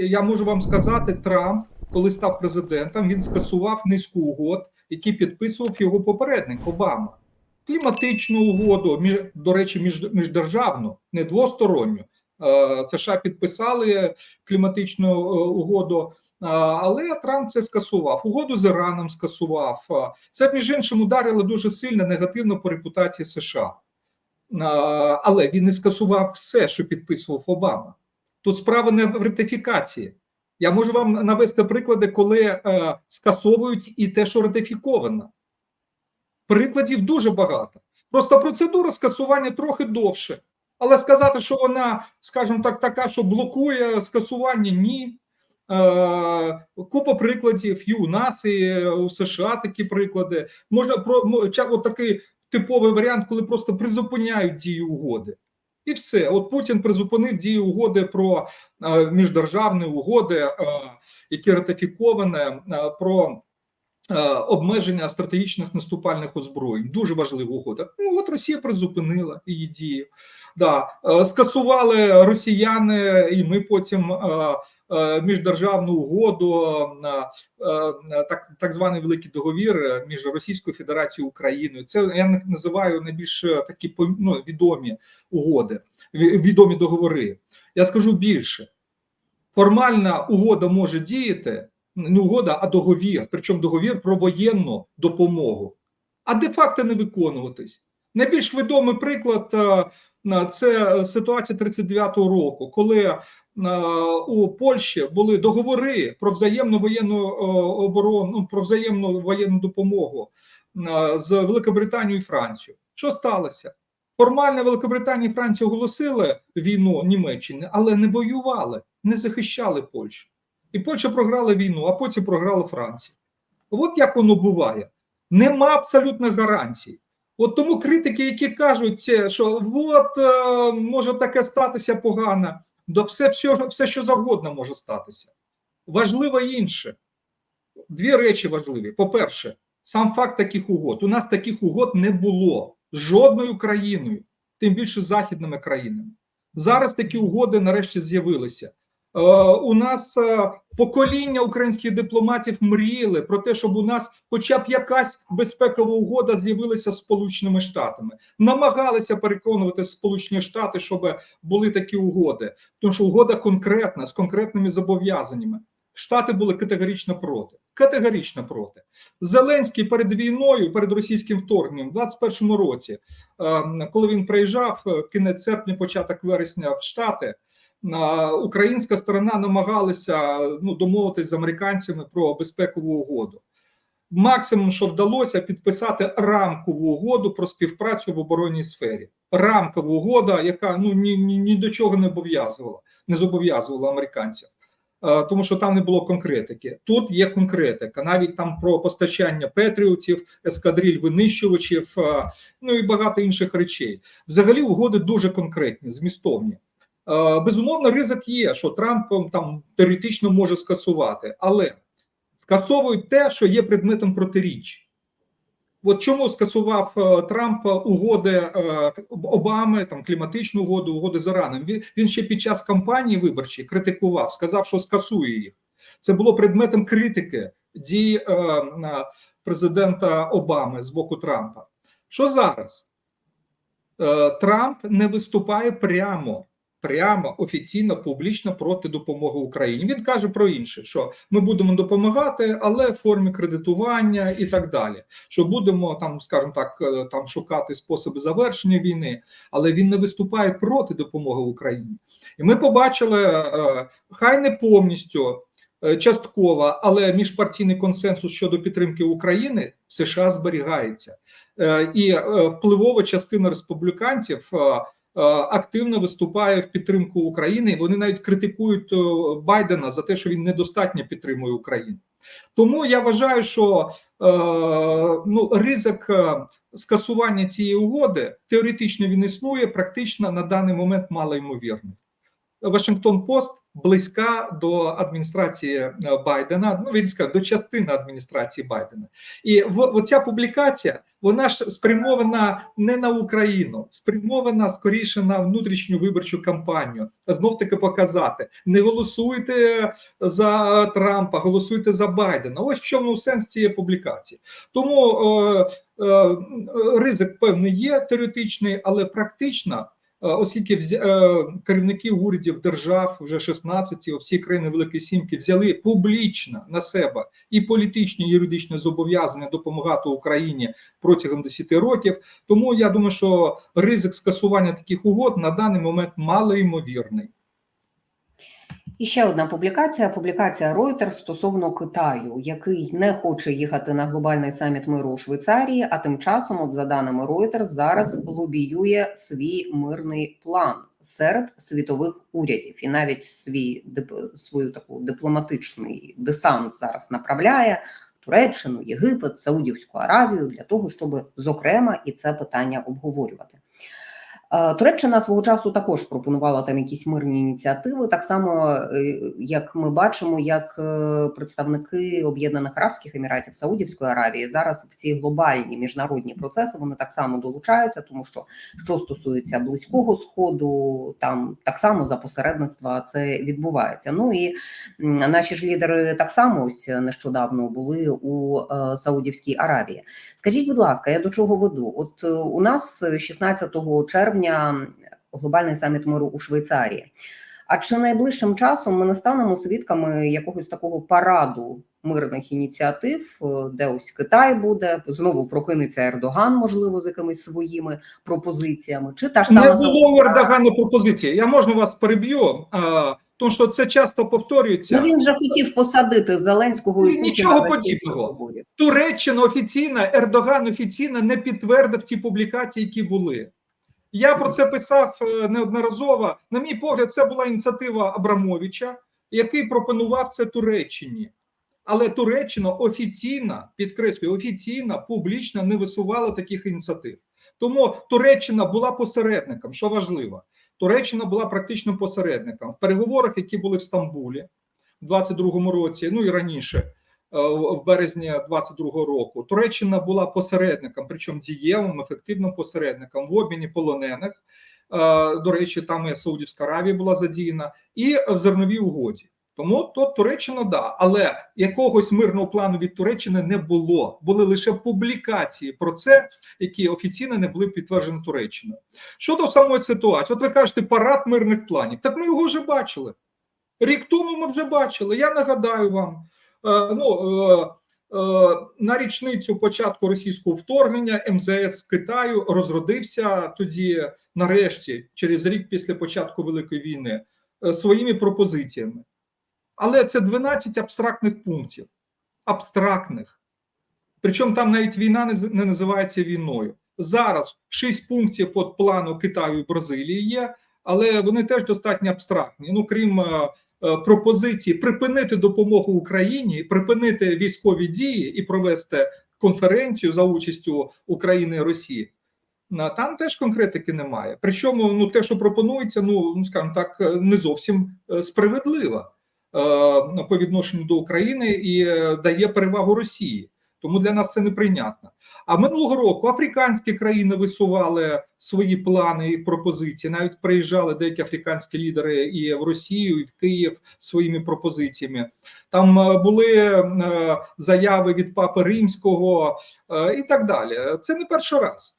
Я можу вам сказати, Трамп, коли став президентом, він скасував низку угод, які підписував його попередник Обама. Кліматичну угоду, між, до речі, між, міждержавну, не двосторонню. Е, США підписали кліматичну е, угоду, е, але Трамп це скасував. Угоду з Іраном скасував. Це між іншим ударило дуже сильно негативно по репутації США. Але він не скасував все, що підписував Обама. Тут справа не в ратифікації. Я можу вам навести приклади, коли е, скасовують і те, що ратифіковано. Прикладів дуже багато. Просто процедура скасування трохи довше. Але сказати, що вона, скажімо так, така, що блокує скасування, ні. Е, купа прикладів і у нас, і у США такі приклади. Можна про такий типовий варіант, коли просто призупиняють дію угоди. І все. От Путін призупинив дію угоди про е, міждержавні угоди, е, які ратифіковані, е, про обмеження стратегічних наступальних озброєнь. Дуже важлива угода. Ну от Росія призупинила її дію. Да. Скасували росіяни, і ми потім. Е, Міждержавну угоду, е, так так званий великий договір е, між Російською Федерацією і Україною. Це я називаю найбільш такі ну, відомі угоди, відомі договори. Я скажу більше: формальна угода може діяти, не угода, а договір, причому договір про воєнну допомогу, а де-факто не виконуватись. Найбільш відомий приклад це ситуація 39-го року, коли у Польщі були договори про взаємну воєнну е, оборону, ну, про взаємну воєнну допомогу е, з Великобританією і Францією. Що сталося? Формально Великобританія і Франція оголосили війну Німеччині, але не воювали, не захищали Польщу. І Польща програла війну, а потім програла Франція. От як воно буває. Нема абсолютних гарантій. От тому критики, які кажуть, це, що от е, може таке статися погано, да все, все, все, що завгодно може статися. Важливо інше. Дві речі важливі. По-перше, сам факт таких угод. У нас таких угод не було жодною країною, тим більше західними країнами. Зараз такі угоди нарешті з'явилися. Е, у нас е, покоління українських дипломатів мріяли про те, щоб у нас хоча б якась безпекова угода з'явилася з Сполученими Штатами. Намагалися переконувати Сполучені Штати, щоб були такі угоди, тому що угода конкретна з конкретними зобов'язаннями. Штати були категорично проти. Категорично проти. Зеленський перед війною, перед російським вторгненням, в 21-му році, е, коли він приїжджав е, кінець серпня, початок вересня в Штати. Українська сторона намагалася ну домовитись з американцями про безпекову угоду. Максимум, що вдалося, підписати рамкову угоду про співпрацю в оборонній сфері. Рамкова угода, яка ну ні, ні, ні до чого не обов'язувала, не зобов'язувала американців. Е, Тому що там не було конкретики. Тут є конкретика, навіть там про постачання петріотів, ескадриль винищувачів, е, ну і багато інших речей. Взагалі, угоди дуже конкретні, змістовні. Е, Безумовно, ризик є, що Трамп там теоретично може скасувати, але скасовують те, що є предметом протиріч. От чому скасував е, Трамп угоди е, Обами, там кліматичну угоду, угоди з Іраном. Він, ще під час кампанії виборчої критикував, сказав, що скасує їх. Це було предметом критики дій е, президента Обами з боку Трампа. Що зараз? Трамп не виступає прямо, прямо офіційно, публічно проти допомоги Україні. Він каже про інше, що ми будемо допомагати, але в формі кредитування і так далі. Що будемо там, скажімо так, е, там шукати способи завершення війни, але він не виступає проти допомоги Україні. І ми побачили, е, хай не повністю. е, Частково, але міжпартійний консенсус щодо підтримки України в США зберігається, Е, і е, впливова частина республіканців е, е, активно виступає в підтримку України. Вони навіть критикують е, Байдена за те, що він недостатньо підтримує Україну. Тому я вважаю, що е, ну ризик е, скасування цієї угоди теоретично він існує, практично на даний момент малоймовірний. Вашингтон Пост близька до адміністрації е, Байдена. Ну він сказав, до частини адміністрації Байдена, і в оця публікація вона ж спрямована не на Україну, спрямована скоріше на внутрішню виборчу кампанію. Знов таки показати: не голосуйте за Трампа, голосуйте за Байдена. Ось в чому сенс цієї публікації. Тому е, е, ризик певний є теоретичний, але практично. Е, Оскільки е, керівники урядів держав вже 16, всі країни Великої Сімки взяли публічно на себе і політичні, і юридичні зобов'язання допомагати Україні протягом 10 років. Тому я думаю, що ризик скасування таких угод на даний момент малоймовірний. І ще одна публікація: публікація Reuters стосовно Китаю, який не хоче їхати на глобальний саміт миру у Швейцарії. А тим часом, от за даними Reuters, зараз лобіює свій мирний план серед світових урядів, і навіть свій свою таку дипломатичний десант зараз направляє. Туреччину, Єгипет, Саудівську Аравію для того, щоб зокрема і це питання обговорювати. Е, Туреччина свого часу також пропонувала там якісь мирні ініціативи, так само е, як ми бачимо, як е, представники Об'єднаних Арабських Еміратів Саудівської Аравії зараз в ці глобальні міжнародні процеси вони так само долучаються, тому що що стосується близького сходу, там так само за посередництва це відбувається. Ну і наші ж лідери так само ось нещодавно були у Саудівській Аравії. Скажіть, будь ласка, я до чого веду? От у нас 16 червня глобальний саміт миру у Швейцарії. А чи найближчим часом ми не станемо свідками якогось такого параду мирних ініціатив, е, де ось Китай буде знову прокинеться Ердоган, можливо, з якимись своїми пропозиціями, чи та ж Не було у Ердогана пропозиції. Я можна вас переб'ю, тому що це часто повторюється. Ну він же хотів посадити Зеленського і Путіна нічого подібного. Туреччина офіційно, Ердоган офіційно не підтвердив ті публікації, які були. Я про це писав е, неодноразово. На мій погляд, це була ініціатива Абрамовича, який пропонував це Туреччині. Але Туреччина офіційно, підкреслюю, офіційно, публічно не висувала таких ініціатив. Тому Туреччина була посередником, що важливо. Туреччина була практично посередником в переговорах, які були в Стамбулі в 22-му році, ну і раніше, в березні 22-го року. Туреччина була посередником, причому дієвим, ефективним посередником в обміні полонених. Е, До речі, там і Саудівська Аравія була задіяна, і в зерновій угоді. Тому то Туреччина да, але якогось мирного плану від Туреччини не було. Були лише публікації про це, які офіційно не були підтверджені Туреччиною. Щодо самої ситуації, от ви кажете, парад мирних планів. Так ми його вже бачили. Рік тому ми вже бачили. Я нагадаю вам, е, ну е, е, на річницю початку російського вторгнення МЗС Китаю розродився тоді, нарешті, через рік після початку Великої війни, е, своїми пропозиціями. Але це 12 абстрактних пунктів. Абстрактних. Причому там навіть війна не називається війною. Зараз 6 пунктів от плану Китаю і Бразилії є, але вони теж достатньо абстрактні. Ну, крім е, е, пропозиції припинити допомогу Україні, припинити військові дії і провести конференцію за участю України і Росії. На- Там теж конкретики немає. Причому ну те, що пропонується, ну ну, скажімо так, е, не зовсім е, справедливо е, по відношенню до України і е, дає перевагу Росії. Тому для нас це неприйнятно. А минулого року африканські країни висували свої плани і пропозиції. Навіть приїжджали деякі африканські лідери і в Росію, і в Київ своїми пропозиціями. Там е, були е, заяви від Папи Римського е, і так далі. Це не перший раз.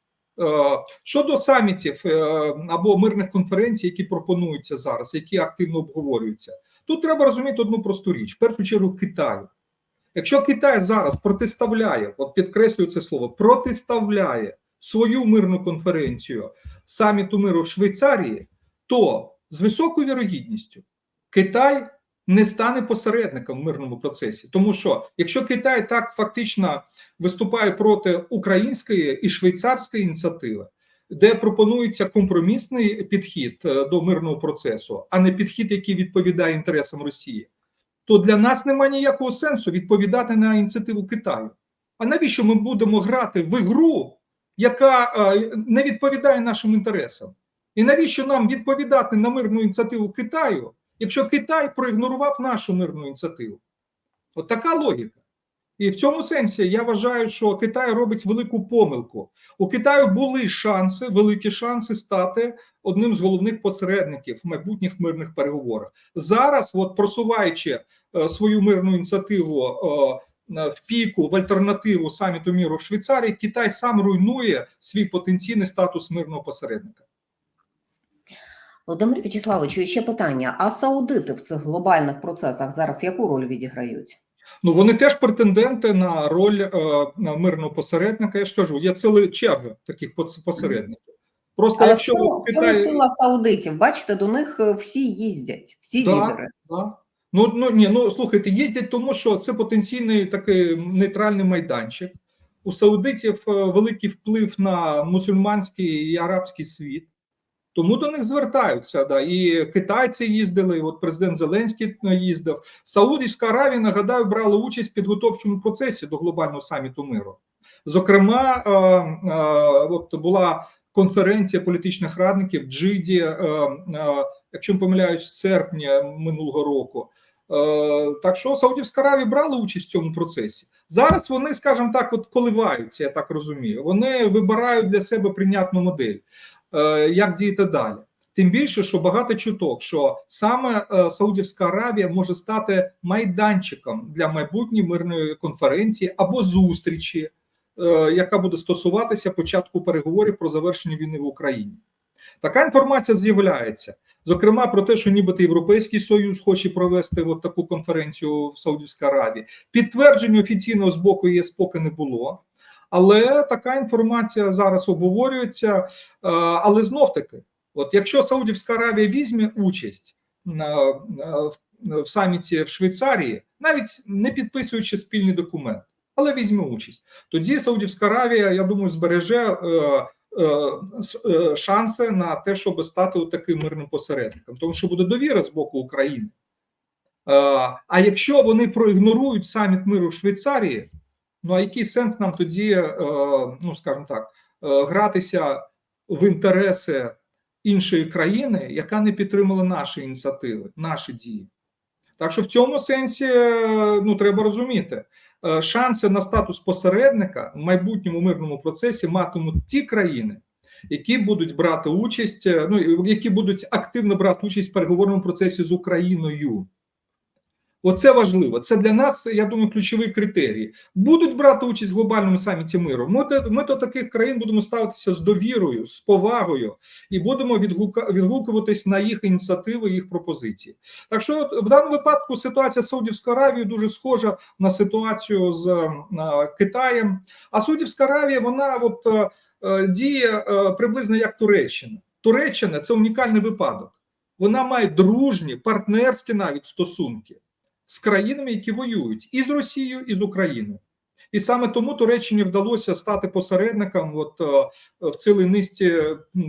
Щодо самітів або мирних конференцій, які пропонуються зараз, які активно обговорюються, тут треба розуміти одну просту річ: в першу чергу Китаю. Якщо Китай зараз протиставляє, от підкреслюю це слово, протиставляє свою мирну конференцію саміту миру в Швейцарії, то з високою вірогідністю Китай не стане посередником в мирному процесі. Тому що якщо Китай так фактично виступає проти української і швейцарської ініціативи, де пропонується компромісний підхід е, до мирного процесу, а не підхід, який відповідає інтересам Росії, то для нас немає ніякого сенсу відповідати на ініціативу Китаю. А навіщо ми будемо грати в ігру, яка е, не відповідає нашим інтересам? І навіщо нам відповідати на мирну ініціативу Китаю, якщо Китай проігнорував нашу мирну ініціативу? От така логіка. І в цьому сенсі я вважаю, що Китай робить велику помилку. У Китаю були шанси, великі шанси стати одним з головних посередників в майбутніх мирних переговорах. Зараз, от просуваючи е, свою мирну ініціативу е, в піку в альтернативу саміту міру в Швейцарії, Китай сам руйнує свій потенційний статус мирного посередника. Володимир Вячеславович, ще питання: а саудити в цих глобальних процесах зараз яку роль відіграють? Ну вони теж претенденти на роль е, на мирного посередника. Я ж кажу, є ціла черга таких посередників. Просто Але в якщо в в чому Китаї сила саудитів? Бачите, до них е, всі їздять, всі Да. лідери. Да. Ну, ну ні, ну слухайте, їздять, тому що це потенційний такий нейтральний майданчик. У саудитів е, великий вплив на мусульманський і арабський світ, тому до них звертаються. Да. І китайці їздили, от президент Зеленський е, їздив. Саудівська Аравія, нагадаю, брала участь в підготовчому процесі до глобального саміту миру. Зокрема, е, е, от була конференція політичних радників в Джиді, якщо не помиляюсь, в серпні минулого року. Так що Саудівська Аравія брала участь в цьому процесі. Зараз вони, скажімо так, от коливаються, я так розумію. Вони вибирають для себе прийнятну модель, як діяти далі. Тим більше, що багато чуток, що саме е, Саудівська Аравія може стати майданчиком для майбутньої мирної конференції або зустрічі, е, яка буде стосуватися початку переговорів про завершення війни в Україні. Така інформація з'являється. Зокрема, про те, що нібито Європейський Союз хоче провести от таку конференцію в Саудівській Аравії. Підтвердження офіційного з боку ЄС поки не було. Але така інформація зараз обговорюється. Е, Але знов таки, от якщо Саудівська Аравія візьме участь на- в- саміті в Швейцарії, навіть не підписуючи спільний документ, але візьме участь, тоді Саудівська Аравія, я думаю, збереже. е, е, е, шанси на те, щоб стати таким мирним посередником, тому що буде довіра з боку України. Е, А якщо вони проігнорують саміт миру в Швейцарії, ну а який сенс нам тоді, е, ну скажімо так, е, гратися в інтереси іншої країни, яка не підтримала наші ініціативи, наші дії? Так що в цьому сенсі е, ну треба розуміти, шанси на статус посередника в майбутньому мирному процесі матимуть ті країни, які будуть брати участь, ну які будуть активно брати участь в переговорному процесі з Україною. Оце важливо. Це для нас, я думаю, ключовий критерій. Будуть брати участь в глобальному саміті миру. Ми до, ми до таких країн будемо ставитися з довірою, з повагою і будемо відгукуватись на їх ініціативи, їх пропозиції. Так що в даному випадку ситуація з Саудівською Аравією дуже схожа на ситуацію з е, Китаєм. А Саудівська Аравія, вона от е, е, діє приблизно як Туреччина. Туреччина це унікальний випадок. Вона має дружні, партнерські навіть стосунки з країнами, які воюють і з Росією, і з Україною. І саме тому Туреччині вдалося стати посередником от, е, в цілій низці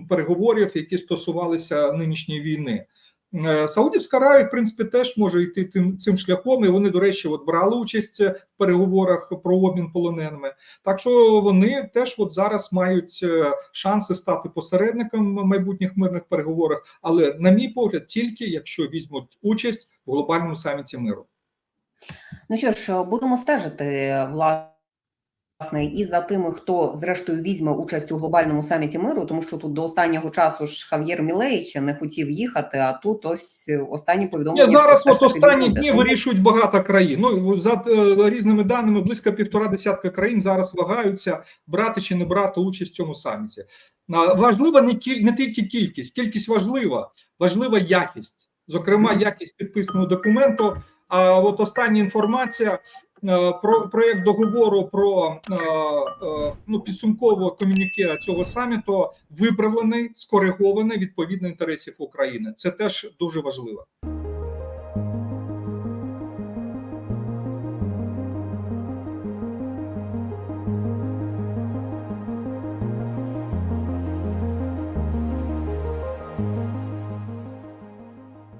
переговорів, які стосувалися нинішньої війни. Е, Саудівська Аравія, в принципі, теж може йти тим цим шляхом, і вони, до речі, от брали участь в переговорах про обмін полоненими. Так що вони теж от зараз мають е, шанси стати посередником в майбутніх мирних переговорах, але, на мій погляд, тільки якщо візьмуть участь в глобальному саміті миру. Ну що ж, будемо стежити власне і за тими, хто зрештою візьме участь у глобальному саміті миру, тому що тут до останнього часу ж Хав'єр Мілей ще не хотів їхати. А тут ось останні повідомлення. Ні, зараз от останні дні вирішують багато країн. Ну за е, різними даними, близько півтора десятка країн зараз вагаються брати чи не брати участь в цьому саміті. Важлива не не тільки кількість, кількість важлива, важлива якість, зокрема, якість підписаного документу. А от остання інформація е, про проєкт договору про е, е, ну підсумкову комюніке цього саміту виправлений, скоригований відповідно інтересів України. Це теж дуже важливо.